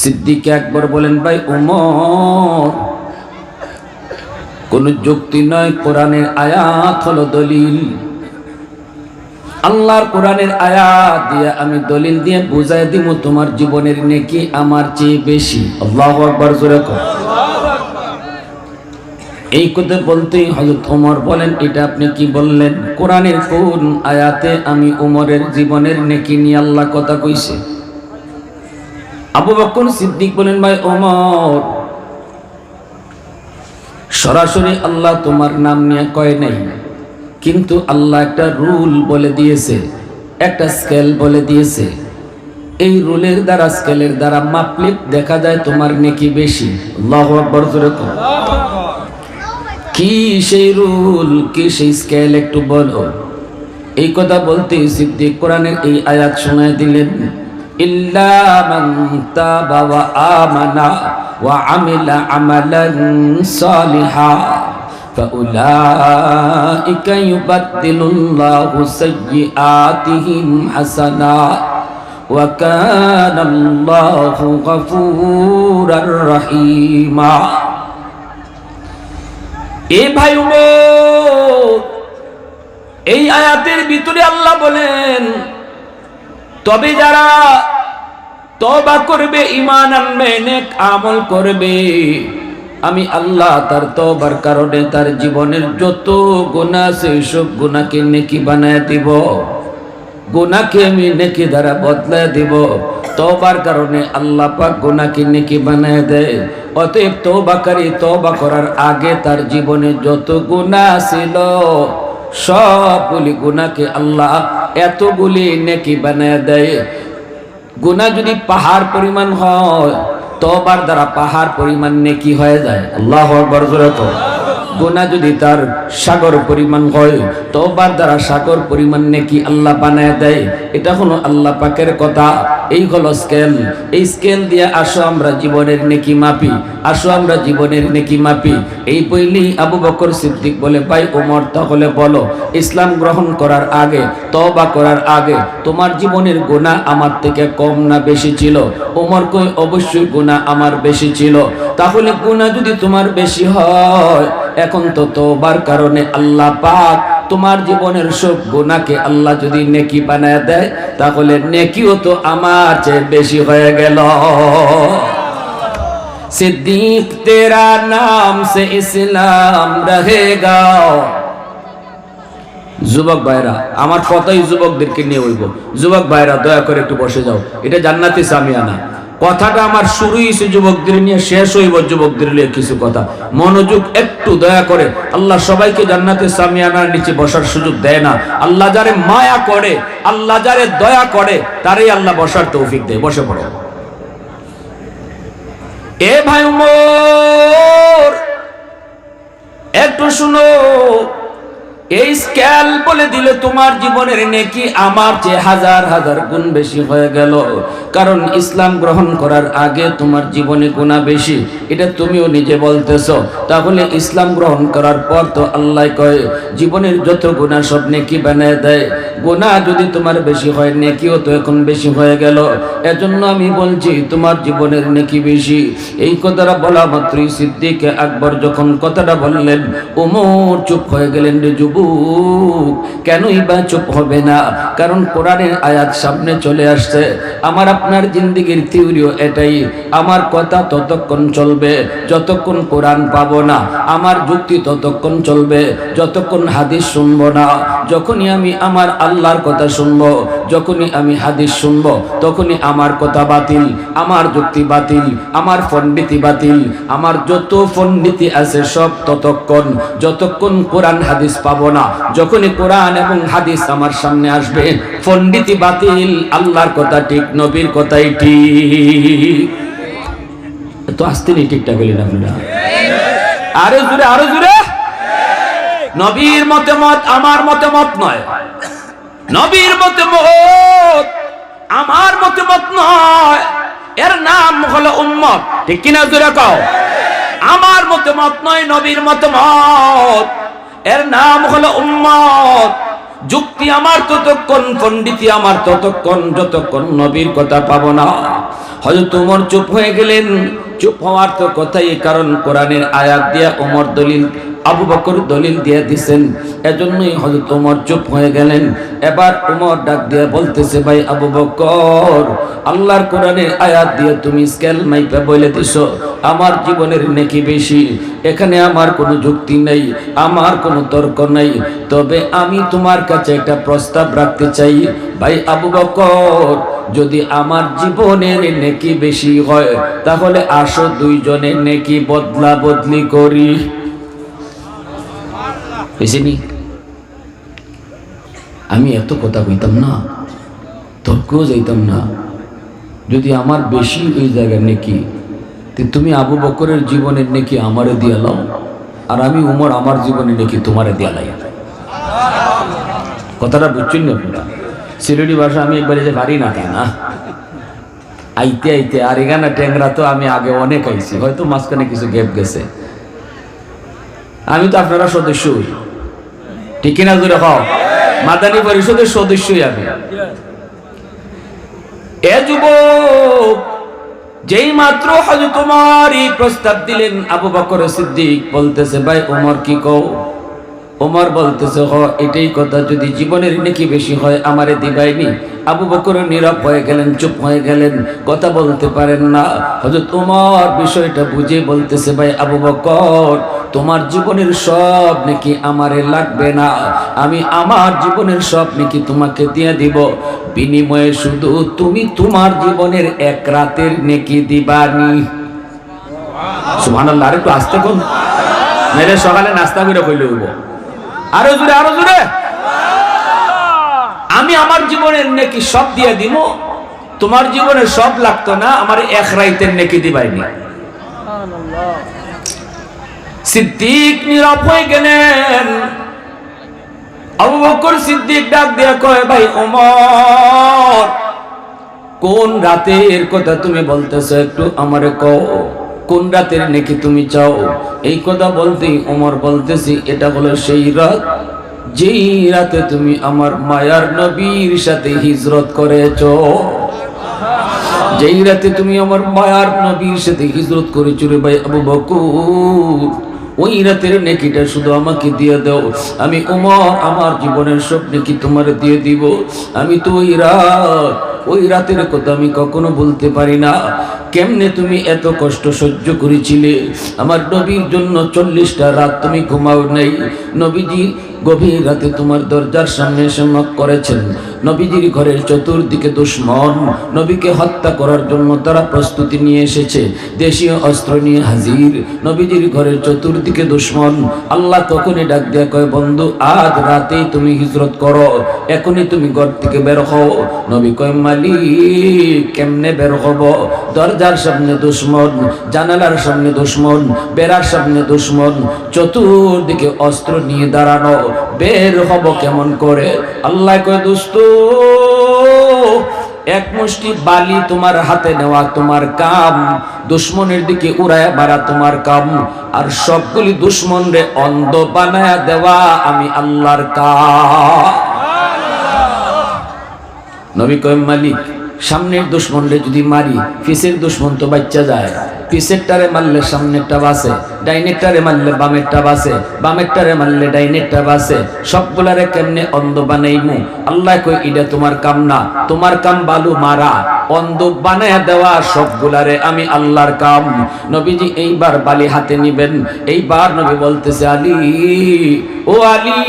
সিদ্দিক একবার বলেন, ভাই উমর, কোন যুক্তি নয়, কোরআনের আয়াত হলো দলিল। আল্লাহর কোরআনের আয়াত দিয়ে আমি দলিল দিয়ে বুঝাই দিব তোমার জীবনের নেকি আমার চেয়ে বেশি। আল্লাহ আকবার, জোরে কর। এই কথা বলতেই হযরত ওমর বলেন, এটা আপনি কি বললেন? কোরআনের কোন আয়াতে আমি ওমরের জীবনের নেকি নিয়ে আল্লাহ কথা কইছে? আবু বকর সিদ্দিক বলেন, ভাই ওমর, সরাসরি আল্লাহ তোমার নাম নিয়ে কয় নাই, কিন্তু আল্লাহ একটা রুল বলে দিয়েছে, একটা স্কেল বলে দিয়েছে। এই রুলের দ্বারা, স্কেলের দ্বারা মাপলে দেখা যায় তোমার নেকি বেশি। কি সেই রুল, কি সেই স্কেল, একটু বলো। এই কথা বলতে সিদ্দিক কোরআনের এই আয়াত শোনায় দিলেন। ইল্লা মান তাবা ওয়া আমানা ওয়া আমিলা আমালান সালিহা فأولئك يبدل الله سيئاتهم حسنات وكان الله غفورا رحيما এ ভাই উমর এই আয়াতের ভিতরে আল্লাহ বলেন তবে যারা তবা করবে ইমান আনবে, নেক আমল করবে। আমি আল্লাহ তার তবার কারণে তার জীবনের যত গুণা আছে, সব গুণাকে নেকি বানায় দিব। গুনাকে আমি নেকি দ্বারা বদলায় দিব। তবার কারণে আল্লাহ পাক গুনাকে নেকি বানায় দেয়। অতএব তৌবাকারী তৌবা করার আগে তার জীবনে যত গুনাহ ছিল, সবগুলি গুণাকে আল্লাহ এতগুলি নেকি বানায় দেয়। গুনাহ যদি পাহাড় পরিমাণ হয় তবার দ্বারা পাহাড় পরিমাণ নেকি হয়ে যায়। আল্লাহ আকবার, জোরে তো গুনাহ যদি তার সাগর পরিমাণ হয় তবার দ্বারা সাগর পরিমাণ নেকি আল্লাহ বানায় দেয় এটা হলো আল্লাহ পাকের কথা। এই হলো স্কেল এই স্কেল দিয়ে আসো আমরা জীবনের নেকি মাপি। আসো আমরা জীবনের নেকি মাপি। এই বইলেই আবু বকর সিদ্দিক বলে, ভাই ওমর, তাহলে বলো, ইসলাম গ্রহণ করার আগে তবা করার আগে, তোমার জীবনের গুণা আমার থেকে কম না বেশি ছিল? ওমর কই অবশ্যই গুণা আমার বেশি ছিল। তাহলে গুণা যদি তোমার বেশি হয়, এখন তো তোবার কারণে আল্লাহ পাক তোমার জীবনের সব গুণাকে আল্লাহ যদি নেকি বানায় দেয় তাহলে নেকিও তো আমার চেয়ে বেশি হয়ে গেল सिद्दीक तेरा नाम से इस्लाम रहेगा যুবক ভাইরা আমার কথাই যুবকদেরকে নিয়ে হইব যুবক ভাইরা দয়া করে একটু বসে যাও এটা জান্নাতি সামিয়ানা কথাটা আমার শুরু হয়েছে যুবকদের নিয়ে, শেষ হইব যুবকদের নিয়ে কিছু কথা। মনোযোগ একটু দয়া করে, আল্লাহ সবাইকে জান্নাতে সামিয়ানার নিচে বসার সুযোগ দেয় না। আল্লাহ যারে মায়া করে, আল্লাহ যারে দয়া করে, তারই আল্লাহ বসার তৌফিক দেয়। বসে পড়ো। এ ভাই উমর, একটু শুনো। এই স্কেল বলে দিলে তোমার জীবনের নেকি আমার চেয়ে হাজার হাজার গুণ বেশি হয়ে গেল। কারণ ইসলাম গ্রহণ করার আগে তোমার জীবনে গুণা বেশি। এটা তুমিও নিজে বলতেছ। তাহলে ইসলাম গ্রহণ করার পর তো আল্লাহ কয়, জীবনের যত গুণা সব নেকি বানায় দেয়। গুণা যদি তোমার বেশি হয়, নেকিও তো এখন বেশি হয়ে গেল। এজন্য আমি বলছি, তোমার জীবনের নেকি বেশি। এই কথাটা বলা মাত্রই সিদ্দিক আকবর যখন কথাটা বললেন, উমর চুপ হয়ে গেলেন রে যুবক। কেনই বা চুপ হবে না? কারণ কোরআনের আয়াত সামনে চলে আসছে। আমার আপনার জিন্দিগির থিওরিও এটাই। আমার কথা ততক্ষণ চলবে, যতক্ষণ কোরআন পাবো না। আমার যুক্তি ততক্ষণ চলবে, যতক্ষণ হাদিস শুনব না। যখনই আমি আমার আল্লাহর কথা শুনব, যখনই আমি হাদিস শুনব, তখনই আমার কথা বাতিল, আমার যুক্তি বাতিল, আমার পণ্ডিতি বাতিল, আমার যত পণ্ডিতি আছে সব ততক্ষণ, যতক্ষণ কোরআন হাদিস পাবো না। যখনই কোরআন এবং হাদিস আমার সামনে আসবে, পণ্ডিতি বাতিল, আল্লাহর কথা ঠিক, নবীর কথাই ঠিক। তো আসতে নেই ঠিকঠাক বলি না আরও জুড়ে আরও জুড়ে নবীর মতামত আমার মতামত নয়। নবীর মতামত আমার মতামত নয়। এর নাম হলো উম্মত। ঠিক কিনা জুড়ে কও? আমার মতামত নয়, নবীর মতামত। এর নাম হলো উম্মত। যুক্তি আমার ততক্ষণ, পণ্ডিতি আমার ততক্ষণ, যতক্ষণ নবীর কথা পাবো না। হয়তো তোমার চুপ হয়ে গেলেন। চুপ হওয়ার তো কথাই, কারণ কোরআনের আয়াত দিয়া ওমর দলিল আবু বকর দলিল দিয়ে দিছেন, এজন্যই হযরত ওমর চুপ হয়ে গেলেন। এবার ওমর ডাক দিয়ে বলতেছে, ভাই আবু বকর, আল্লাহর কোরআনের আয়াত দিয়ে তুমি স্কেল মাইপা বলে দিছো। আমার জীবনের নেকি বেশি, এখানে আমার কোনো যুক্তি নেই, আমার কোনো তর্ক নেই। তবে আমি তোমার কাছে একটা প্রস্তাব রাখতে চাই, ভাই আবু বকর, যদি আমার জীবনের নেকি বেশি হয়, তাহলে আসো দুইজনের নেকি বদলা বদলি করি। বুঝিনি আমি এত কথা কইতাম না তর্কেও যাইতাম না যদি আমার বেশি ওই জায়গার নেকি তুমি আবু বকরের জীবনের নেকি আমারে দিয়ালাম আর আমি উমর আমার জীবনের নেকি তোমারে দিয়ালাই কথাটা বুঝছেন না আপনারা সিলেটি ভাষা আমি একবারে যে পারি না তাই না আইতে আইতে আর এখানে ট্যাংরা তো আমি আগে অনেক আইছি হয়তো মাঝখানে কিছু গ্যাপ গেছে আমি তো আপনারা সদস্যই ঠিক না জোরে খাও মাদানী পরিষদের সদস্যই আমি। এ যুবক, যেই মাত্র হযরত তোমার এই প্রস্তাব দিলেন, আবু বকর সিদ্দিক বলতেছে, ভাই ওমর কি কও? ওমর বলতেছে, হ, এটাই কথা, যদি জীবনের নাকি বেশি হয়, আমারে দিবাইনি। আবু বকর নীরব হয়ে গেলেন, চুপ হয়ে গেলেন, কথা বলতে পারেন না। হযরত ওমর বিষয়টা বুঝে বলতেছে, ভাই, আবু বকর তোমার জীবনের সব নাকি আমারে লাগবে না। আমি আমার জীবনের সব নাকি তোমাকে দিয়ে দিব। বিনিময়ে শুধু তুমি তোমার জীবনের এক রাতের নেকি দিবানি সুবহানাল্লাহ, আরেকটু আসতে কোন মেরে সকালে নাস্তা করে কইলে হইব। আরও জোরে আরও জোরে। আমি আমার জীবনের নেকি সব দিয়ে দিব তোমার জীবনে সব লাগতো না, আমার এক রাইতের নেকি দিবাইনি সিদ্দিক নীরব হয়ে গেলেন। আবু বকর সিদ্দিক ডাক দিয়া কয়, ভাই ওমর, কোন রাতের কথা তুমি বলতেছো একটু আমারে কও? কোন রাতের নাকি তুমি চাও? এই কথা বলতেই ওমর বলতেছি, এটা হলো সেই রাত যেই রাতে তুমি আমার মায়ার নবীর সাথে হিজরত করেছ। যেই রাতে তুমি আমার মায়ার নবীর সাথে হিজরত করেছ রে ভাই আবু বকুর। ওই রাতের নেকিটা শুধু আমাকে দিয়ে দাও। আমি ওমর আমার জীবনের সব নেকি তোমার দিয়ে দিব? আমি তো ওই রাত, ওই রাতের কথা আমি কখনো বলতে পারি না। কেমনে তুমি এত কষ্ট সহ্য করেছিলে? আমার নবীর জন্য চল্লিশটা রাত তুমি ঘুমাও নাই। নবীজি গভীর রাতে তোমার দরজার সামনে এসে করেছেন। নবীজির ঘরের চতুর্দিকে দুশ্মন। নবীকে হত্যা করার জন্য তারা প্রস্তুতি নিয়ে এসেছে। দেশীয় অস্ত্র নিয়ে হাজির। নবীজির ঘরের চতুর্দিকে দুশ্মন। আল্লাহ তখনই ডাক দেয়া কয়, বন্ধু, আজ রাতেই তুমি হিজরত করো। এখনই তুমি ঘর থেকে বের হও। নবী কয় মালি কেমনে বের হব? দরজার সামনে দুশ্মন, জানালার সামনে দুশ্মন, বেড়ার সামনে দুশ্মন, চতুর্দিকে অস্ত্র নিয়ে দাঁড়ানো। বের হব কেমন করে? আল্লাহ কয় দুস্ত এক মুষ্টি বালি তোমার হাতে নেওয়া তোমার কাম, দুশ্মনের দিকে উড়ায় বাড়া তোমার কাম, আর সবগুলি দুশ্মন রে অন্ধ বানায় দেওয়া আমি আল্লাহর কাম। নবী কয় মালিক সামনের দুশ্মনরে যদি মারি পিসের দুশ্মন তো বাচ্চা যায়। পিসেরটারে মারলে সামনেরটা বাসে, ডাইনেরটারে মারলে বামেরটা বাসে, বামেরটারে মারলে ডাইনেরটা বাসে। সবগুলারে কেমনে অন্ধ বানাইমু? আল্লাহ কই এটা তোমার কাম না। তোমার কাম বালু মারা। অন্ধ বানায় দেওয়া সবগুলারে আমি আল্লাহর কাম। নবীজি এইবার বালি হাতে নিবেন। এইবার নবী বলতেছে, আলী, ও আলী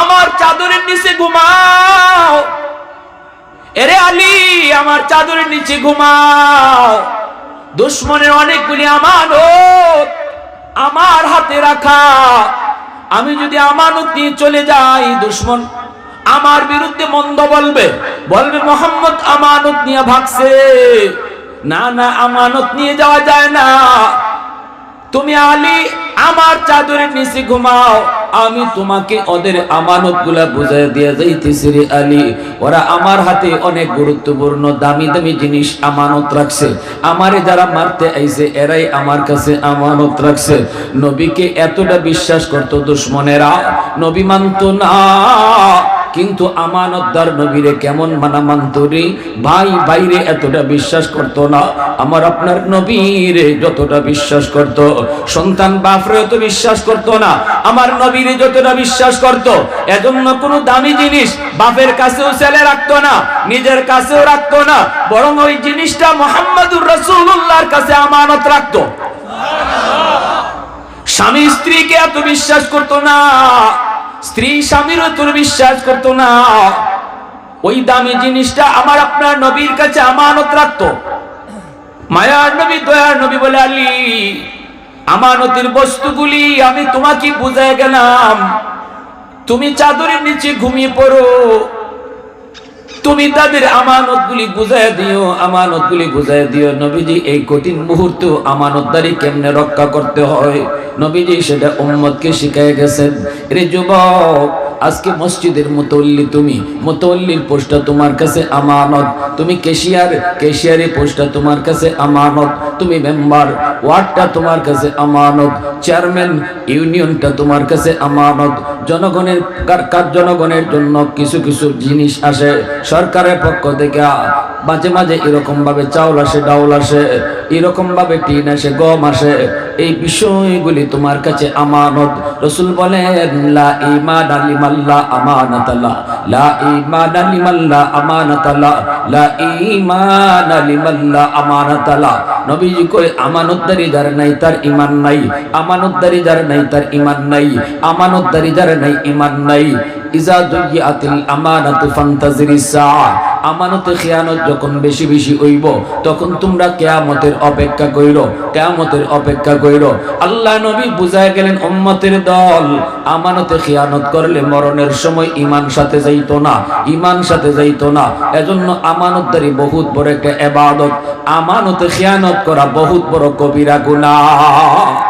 আমার চাদরের নিচে ঘুমাও। এরে আলী, আমার চাদরের নিচে ঘুমাও। দুশ্মনের অনেকগুলি আমানত আমার হাতে রাখা। আমি যদি আমানত নিয়ে চলে যাই, দুশ্মন আমার বিরুদ্ধে মন্দ বলবে। বলবে, মোহাম্মদ, আমানত নিয়ে ভাগছে। না না, আমানত নিয়ে যাওয়া যায় না। তুমি আলী, আমার চাদরের নিচে ঘুমাও। আমি তোমাকে ওদের আমানতগুলা বুঝাই দিয়ে যাইতেছি রে আলী। ওরা আমার হাতে অনেক গুরুত্বপূর্ণ, দামি দামি জিনিস আমানত রাখছে। আমারে যারা মারতে আইছে, এরাই আমার কাছে আমানত রাখছে। নবীকে এতটা বিশ্বাস করতো দুশ্মনেরা। নবী মানত না। কিন্তু আমানতদার নবীরে কেমন মানা মানত ভাই বাইরে এতটা বিশ্বাস করতো না। আমার আপনার নবীরে যতটা বিশ্বাস করত। সন্তান বাপরে তো বিশ্বাস করতো না। আমার নবীরে যতটা বিশ্বাস করত। এজন্য কোনো দামি জিনিস বাপের কাছেও ছেলে রাখতো না, নিজের কাছেও রাখতো না। বরং ওই জিনিসটা মোহাম্মদুর রসুল্লাহর কাছে আমানত রাখতো। স্বামী স্ত্রীকে এত বিশ্বাস করতো না। স্ত্রী স্বামীরও তোর বিশ্বাস করতো না। ওই দামি জিনিসটা আমার আপনার নবীর কাছে আমানত রাখত। মায়ার নবী, দয়ার নবী বলে, আলি, আমানতির বস্তুগুলি আমি তোমাকে বুঝাই গেলাম। তুমি চাদরের নিচে ঘুমিয়ে পড়ো। তুমি তাদের আমানত গুলি বুঝাই দিও আমানত গুলি বুঝাই দিও। নবীজি, এই কঠিন মুহূর্ত আমানতদারি কেমনে রক্ষা করতে হয়? নবীজি সেটা উম্মতকে শিখাই গেছেন। রে যুবক আজকে মসজিদের মুতল্লি তুমি মুতল্লির পোস্টটা তোমার কাছে আমানত। তুমি কেশিয়ার কেশিয়ারের পোস্টটা তোমার কাছে আমানত। তুমি মেম্বার, ওয়ার্ডটা তোমার কাছে আমানত। চেয়ারম্যান, ইউনিয়নটা তোমার কাছে আমানত। জনগণের কার- জনগণের জন্য কিছু কিছু জিনিস আসে। সরকারের পক্ষ থেকে মাঝে মাঝে এরকম ভাবে চাউল আসে, ডাউল আসে, এরকম ভাবে টিন আসে, গম আসে। এই বিষয়গুলি তোমার কাছে আমানত। রসুল বলেন, লা ইমান আলিমাল্লা আমানাতাল্লাহ। লা ইমান আমানাতাল্লাহ লা আমানতদারি যার নাই তার দুইয়াতিল আমানাতু আমানতে খেয়ানত যখন বেশি বেশি হইব, তখন তোমরা কেয়ামতের অপেক্ষা কইরো, কেয়ামতের অপেক্ষা কইরো। আল্লাহ নবী বুঝায় গেলেন, উম্মতের দল, আমানতে খেয়ানত করলে মরণের সময় ইমান সাথে যাইতো না ইমান সাথে যাইতো না। এজন্য আমানতদারি বহুত বড় একটা এবাদত। আমানতে খেয়ানত করা বহুত বড় কবিরা গুনাহ।